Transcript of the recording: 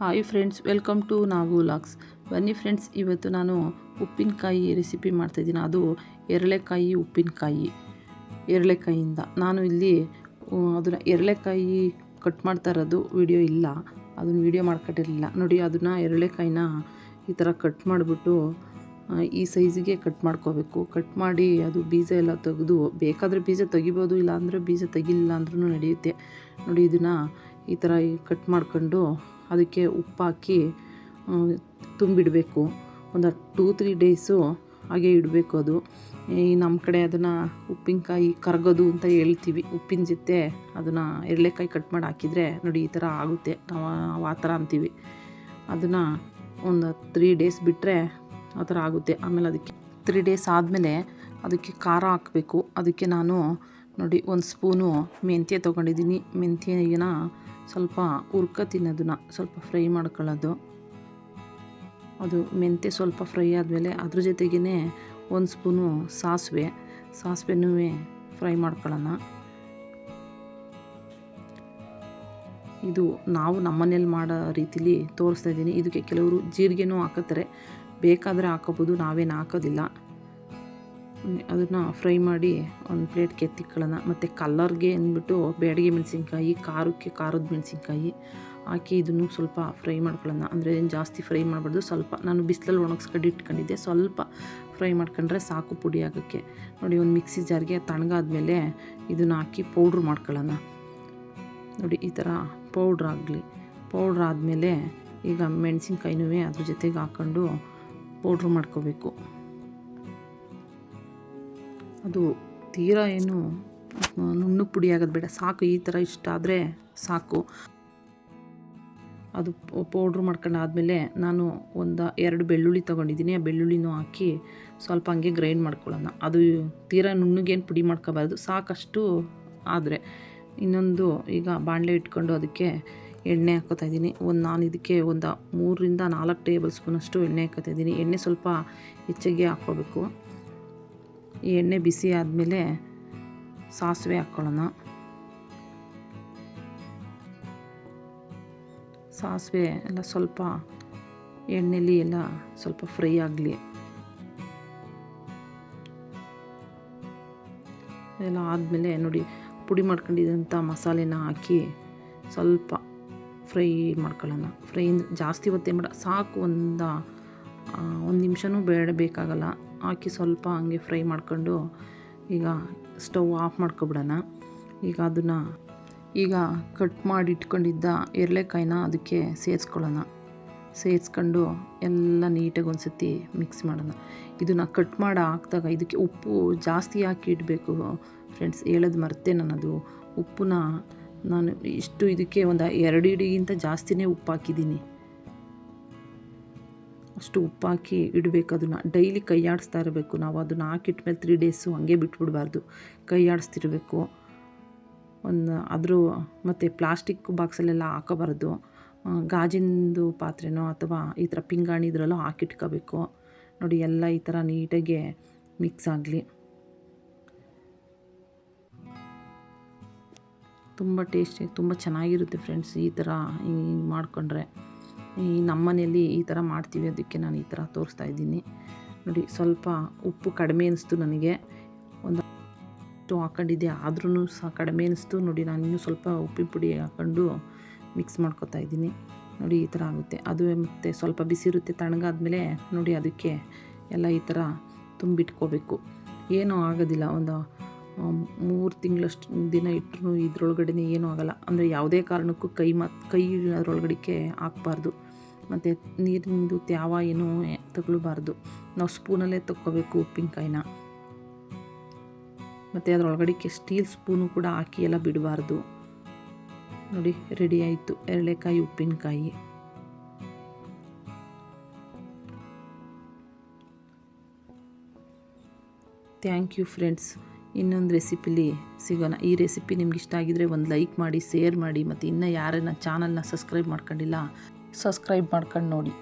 Hi friends welcome to Nagu LOX ಬನ್ನಿ friends ಇವತ್ತು ನಾನು ಉಪ್ಪಿನಕಾಯಿ ರೆಸಿಪಿ ಮಾಡ್ತಾಯಿದ್ದೀನಿ ಅದು ಎರಳೆಕಾಯಿ ಉಪ್ಪಿನಕಾಯಿ. ಎರಳೆಕಾಯಿಯಿಂದ. ನಾನು ಇಲ್ಲಿ ಅದನ್ನು ಎರಳೆಕಾಯಿ ಕಟ್ ಮಾಡ್ತಾ ಇರೋದು ವಿಡಿಯೋ ಇಲ್ಲ. ಅದನ್ನು ವಿಡಿಯೋ ಮಾಡ್ಕೊಟ್ಟಿರಲಿಲ್ಲ. ನೋಡಿ, ಅದನ್ನು ಎರಳೆಕಾಯಿನ ಈ ಥರ ಕಟ್ ಮಾಡಿಬಿಟ್ಟು ಈ ಸೈಜಿಗೆ ಕಟ್ ಮಾಡ್ಕೋಬೇಕು. ಕಟ್ ಮಾಡಿ ಅದು ಬೀಜ ಎಲ್ಲ ತೆಗೆದು, ಬೇಕಾದರೆ ಬೀಜ ತೆಗಿಬೋದು, ಇಲ್ಲಾಂದರೆ ಬೀಜ ತೆಗಿಲಿಲ್ಲ ಅಂದ್ರೂ ನಡೆಯುತ್ತೆ. ನೋಡಿ, ಇದನ್ನು ಈ ಥರ ಕಟ್ ಮಾಡ್ಕೊಂಡು ಅದಕ್ಕೆ ಉಪ್ಪಾಕಿ ತುಂಬಿಡಬೇಕು. ಒಂದು ಟೂ, ತ್ರೀ ಡೇಸು ಹಾಗೆ ಇಡಬೇಕು ಅದು. ಈ ನಮ್ಮ ಕಡೆ ಅದನ್ನು ಉಪ್ಪಿನಕಾಯಿ ಕರಗೋದು ಅಂತ ಹೇಳ್ತೀವಿ. ಉಪ್ಪಿನ ಜೊತೆ ಅದನ್ನು ಎರಳೆಕಾಯಿ ಕಟ್ ಮಾಡಿ ಹಾಕಿದರೆ ನೋಡಿ ಈ ಥರ ಆಗುತ್ತೆ. ನಾವು ಆ ಥರ ಅಂತೀವಿ. ಅದನ್ನು ಒಂದು ತ್ರೀ ಡೇಸ್ ಬಿಟ್ಟರೆ ಆ ಥರ ಆಗುತ್ತೆ. ಆಮೇಲೆ ಅದಕ್ಕೆ ತ್ರೀ ಡೇಸ್ ಆದಮೇಲೆ ಅದಕ್ಕೆ ಖಾರ ಹಾಕಬೇಕು. ಅದಕ್ಕೆ ನಾನು ನೋಡಿ ಒಂದು ಸ್ಪೂನು ಮೆಂತ್ಯ ತೊಗೊಂಡಿದ್ದೀನಿ. ಮೆಂತ್ಯನ ಸ್ವಲ್ಪ ಹುರ್ಕ ತಿನ್ನೋದನ್ನು ಸ್ವಲ್ಪ ಫ್ರೈ ಮಾಡ್ಕೊಳ್ಳೋದು. ಅದು ಮೆಂತೆ ಸ್ವಲ್ಪ ಫ್ರೈ ಆದಮೇಲೆ ಅದ್ರ ಜೊತೆಗೇ ಒಂದು ಸ್ಪೂನು ಸಾಸಿವೆ, ಸಾಸಿವೆನೂ ಫ್ರೈ ಮಾಡ್ಕೊಳ್ಳೋಣ. ಇದು ನಾವು ನಮ್ಮನೇಲಿ ಮಾಡೋ ರೀತಿಲಿ ತೋರಿಸ್ತಾ ಇದ್ದೀನಿ. ಇದಕ್ಕೆ ಕೆಲವರು ಜೀರಿಗೆನೂ ಹಾಕತ್ತಾರೆ. ಬೇಕಾದರೆ ಹಾಕೋಬೋದು, ನಾವೇನು ಹಾಕೋದಿಲ್ಲ. ಅದನ್ನು ಫ್ರೈ ಮಾಡಿ ಒಂದು ಪ್ಲೇಟ್ಗೆ ಎತ್ತಿಕೊಳ್ಳೋಣ ಮತ್ತು ಕಲ್ಲರ್ಗೆ ಅಂದ್ಬಿಟ್ಟು ಬೇಡಿಗೆ ಮೆಣಸಿನ್ಕಾಯಿ, ಖಾರಕ್ಕೆ ಖಾರದ ಮೆಣಸಿನ್ಕಾಯಿ ಹಾಕಿ ಇದನ್ನು ಸ್ವಲ್ಪ ಫ್ರೈ ಮಾಡ್ಕೊಳ್ಳೋಣ. ಅಂದರೆ ಏನು ಜಾಸ್ತಿ ಫ್ರೈ ಮಾಡಬಾರ್ದು, ಸ್ವಲ್ಪ. ನಾನು ಬಿಸಿಲಲ್ಲಿ ಒಣಗಿಸ್ಕೊಂಡು ಇಟ್ಕೊಂಡಿದ್ದೆ, ಸ್ವಲ್ಪ ಫ್ರೈ ಮಾಡ್ಕೊಂಡ್ರೆ ಸಾಕು ಪುಡಿ ಆಗೋಕ್ಕೆ. ನೋಡಿ, ಒಂದು ಮಿಕ್ಸಿ ಜಾರ್ಗೆ ತಣ್ಣಗಾದ್ಮೇಲೆ ಇದನ್ನು ಹಾಕಿ ಪೌಡ್ರ್ ಮಾಡ್ಕೊಳ್ಳೋಣ. ನೋಡಿ, ಈ ಥರ ಪೌಡ್ರ್ ಆಗಲಿ. ಪೌಡ್ರ್ ಆದಮೇಲೆ ಈಗ ಮೆಣಸಿನ್ಕಾಯಿನೂ ಅದ್ರ ಜೊತೆಗೆ ಹಾಕ್ಕೊಂಡು ಪೌಡ್ರ್ ಮಾಡ್ಕೋಬೇಕು. ಅದು ತೀರಾ ಏನು ನುಣ್ಣಗೆ ಪುಡಿ ಬೇಡ. ಸಾಕು, ಈ ಥರ ಇಷ್ಟ ಆದರೆ ಸಾಕು. ಅದು ಪೌಡ್ರ್ ಮಾಡ್ಕೊಂಡು ಆದಮೇಲೆ ನಾನು ಒಂದು ಎರಡು ಬೆಳ್ಳುಳ್ಳಿ ತೊಗೊಂಡಿದ್ದೀನಿ. ಆ ಬೆಳ್ಳುಳ್ಳಿನೂ ಹಾಕಿ ಸ್ವಲ್ಪ ಹಂಗೆ ಗ್ರೈಂಡ್ ಮಾಡ್ಕೊಳ್ಳೋಣ. ಅದು ತೀರಾ ನುಣ್ಣಗೇನು ಪುಡಿ ಮಾಡ್ಕೋಬಾರ್ದು. ಸಾಕಷ್ಟು ಆದರೆ. ಇನ್ನೊಂದು ಈಗ ಬಾಣಲೆ ಇಟ್ಕೊಂಡು ಅದಕ್ಕೆ ಎಣ್ಣೆ ಹಾಕೋತಾ ಇದ್ದೀನಿ. ಒಂದು ನಾನು ಇದಕ್ಕೆ ಒಂದು ಮೂರರಿಂದ ನಾಲ್ಕು ಟೇಬಲ್ ಸ್ಪೂನಷ್ಟು ಎಣ್ಣೆ ಹಾಕೋತಾ ಇದ್ದೀನಿ. ಎಣ್ಣೆ ಸ್ವಲ್ಪ ಹೆಚ್ಚಿಗೆ ಹಾಕ್ಕೋಬೇಕು. ಈ ಎಣ್ಣೆ ಬಿಸಿ ಆದಮೇಲೆ ಸಾಸಿವೆ ಹಾಕ್ಕೊಳ್ಳೋಣ. ಸಾಸಿವೆ ಎಲ್ಲ ಸ್ವಲ್ಪ ಎಣ್ಣೆಲಿ ಎಲ್ಲ ಸ್ವಲ್ಪ ಫ್ರೈ ಆಗಲಿ. ಎಲ್ಲ ಆದಮೇಲೆ ನೋಡಿ ಪುಡಿ ಮಾಡ್ಕೊಂಡಿದ್ದಂಥ ಮಸಾಲೆನ ಹಾಕಿ ಸ್ವಲ್ಪ ಫ್ರೈ ಮಾಡ್ಕೊಳ್ಳೋಣ. ಫ್ರೈ ಜಾಸ್ತಿ ಹೊತ್ತೇ ಮಾಡ ಸಾಕು ಒಂದು ಒಂದು ನಿಮಿಷನೂ ಬೇಡ, ಬೇಕಾಗಲ್ಲ. ಹಾಕಿ ಸ್ವಲ್ಪ ಹಂಗೆ ಫ್ರೈ ಮಾಡ್ಕೊಂಡು ಈಗ ಸ್ಟವ್ ಆಫ್ ಮಾಡ್ಕೊಬಿಡೋಣ. ಈಗ ಅದನ್ನು ಈಗ ಕಟ್ ಮಾಡಿ ಇಟ್ಕೊಂಡಿದ್ದ ಎರಳೆಕಾಯಿನ ಅದಕ್ಕೆ ಸೇರಿಸ್ಕೊಳ್ಳೋಣ. ಸೇರಿಸ್ಕೊಂಡು ಎಲ್ಲ ನೀಟಾಗಿ ಒಂದು ಸತಿ ಮಿಕ್ಸ್ ಮಾಡೋಣ. ಇದನ್ನು ಕಟ್ ಮಾಡಿ ಹಾಕಿದಾಗ ಇದಕ್ಕೆ ಉಪ್ಪು ಜಾಸ್ತಿ ಹಾಕಿ ಇಡಬೇಕು. ಫ್ರೆಂಡ್ಸ್, ಹೇಳೋದು ಮರ್ತೆ ನಾನು ಅದು ಉಪ್ಪನ್ನ ನಾನು ಇಷ್ಟು ಇದಕ್ಕೆ ಒಂದು ಎರಡು ಇಡಿಗಿಂತ ಜಾಸ್ತಿನೇ ಉಪ್ಪು ಹಾಕಿದ್ದೀನಿ. ಅಷ್ಟು ಉಪ್ಪಾಕಿ ಇಡಬೇಕು ಅದನ್ನು. ಡೈಲಿ ಕೈ ಆಡಿಸ್ತಾ ಇರಬೇಕು ನಾವು. ಅದನ್ನು ಹಾಕಿಟ್ಮೇಲೆ ತ್ರೀ ಡೇಸು ಹಂಗೆ ಬಿಟ್ಬಿಡಬಾರ್ದು. ಕೈ ಆಡಿಸ್ತಿರಬೇಕು ಒಂದು ಅದ್ರ ಮತ್ತು ಪ್ಲಾಸ್ಟಿಕ್ ಬಾಕ್ಸಲ್ಲೆಲ್ಲ ಹಾಕೋಬಾರ್ದು. ಗಾಜಿಂದು ಪಾತ್ರೆನೋ ಅಥವಾ ಈ ಥರ ಪಿಂಗಾಣಿ ಇದರಲ್ಲೋ ಹಾಕಿಟ್ಕೋಬೇಕು. ನೋಡಿ, ಎಲ್ಲ ಈ ಥರ ನೀಟಾಗಿ ಮಿಕ್ಸ್ ಆಗಲಿ. ತುಂಬ ಟೇಸ್ಟಿ ತುಂಬ ಚೆನ್ನಾಗಿರುತ್ತೆ ಫ್ರೆಂಡ್ಸ್ ಈ ಥರ ಹಿಂಗೆ ಮಾಡಿಕೊಂಡ್ರೆ. ಈ ನಮ್ಮ ಮನೆಯಲ್ಲಿ ಈ ಥರ ಮಾಡ್ತೀವಿ ಅದಕ್ಕೆ ನಾನು ಈ ಥರ ತೋರಿಸ್ತಾ ಇದ್ದೀನಿ. ನೋಡಿ, ಸ್ವಲ್ಪ ಉಪ್ಪು ಕಡಿಮೆ ಅನಿಸ್ತು ನನಗೆ. ಒಂದು ಹಾಕೊಂಡಿದ್ದೆ ಆದ್ರೂ ಸಹ ಕಡಿಮೆ ಅನಿಸ್ತು. ನೋಡಿ, ನಾನು ಇನ್ನೂ ಸ್ವಲ್ಪ ಉಪ್ಪಿನ ಪುಡಿ ಹಾಕ್ಕೊಂಡು ಮಿಕ್ಸ್ ಮಾಡ್ಕೊತಾ ಇದ್ದೀನಿ. ನೋಡಿ, ಈ ಥರ ಆಗುತ್ತೆ. ಅದು ಮತ್ತು ಸ್ವಲ್ಪ ಬಿಸಿ ಇರುತ್ತೆ, ತಣ್ಣಗಾದ್ಮೇಲೆ ನೋಡಿ, ಅದಕ್ಕೆ ಎಲ್ಲ ಈ ಥರ ತುಂಬಿಟ್ಕೋಬೇಕು. ಏನೂ ಆಗೋದಿಲ್ಲ. ಒಂದು ಮೂರು ತಿಂಗಳಷ್ಟು ದಿನ ಇಟ್ಟರು ಇದ್ರೊಳಗಡೆ ಏನೂ ಆಗೋಲ್ಲ. ಅಂದರೆ ಯಾವುದೇ ಕಾರಣಕ್ಕೂ ಕೈ ಮತ್ತು ಕೈ ಅದರೊಳಗಡಿಕೆ ಹಾಕ್ಬಾರ್ದು. ಮತ್ತು ನೀರಿಂದು ತ್ಯಾವ ಏನೂ ತಗೊಳ್ಬಾರ್ದು. ನಾವು ಸ್ಪೂನಲ್ಲೇ ತಕ್ಕೋಬೇಕು ಉಪ್ಪಿನಕಾಯಿನ. ಮತ್ತು ಅದರೊಳಗಡೆ ಸ್ಟೀಲ್ ಸ್ಪೂನು ಕೂಡ ಹಾಕಿ ಎಲ್ಲ ಬಿಡಬಾರ್ದು. ನೋಡಿ ರೆಡಿ ಆಯಿತು. ಎರಳೆಕಾಯಿ, ಉಪ್ಪಿನಕಾಯಿ. ಥ್ಯಾಂಕ್ ಯು ಫ್ರೆಂಡ್ಸ್ ಇನ್ನೊಂದು ರೆಸಿಪಿಲಿ ಸಿಗೋಣ. ಈ ರೆಸಿಪಿ ನಿಮ್ಗೆ ಇಷ್ಟ ಆಗಿದ್ರೆ ಒಂದು ಲೈಕ್ ಮಾಡಿ ಶೇರ್ ಮಾಡಿ, ಮತ್ತು ಇನ್ನೂ ಯಾರನ್ನ ಚಾನಲ್ನ ಸಬ್ಸ್ಕ್ರೈಬ್ ಮಾಡ್ಕೊಂಡಿಲ್ಲ ಸಬ್ಸ್ಕ್ರೈಬ್ ಮಾಡ್ಕೊಂಡು ನೋಡಿ.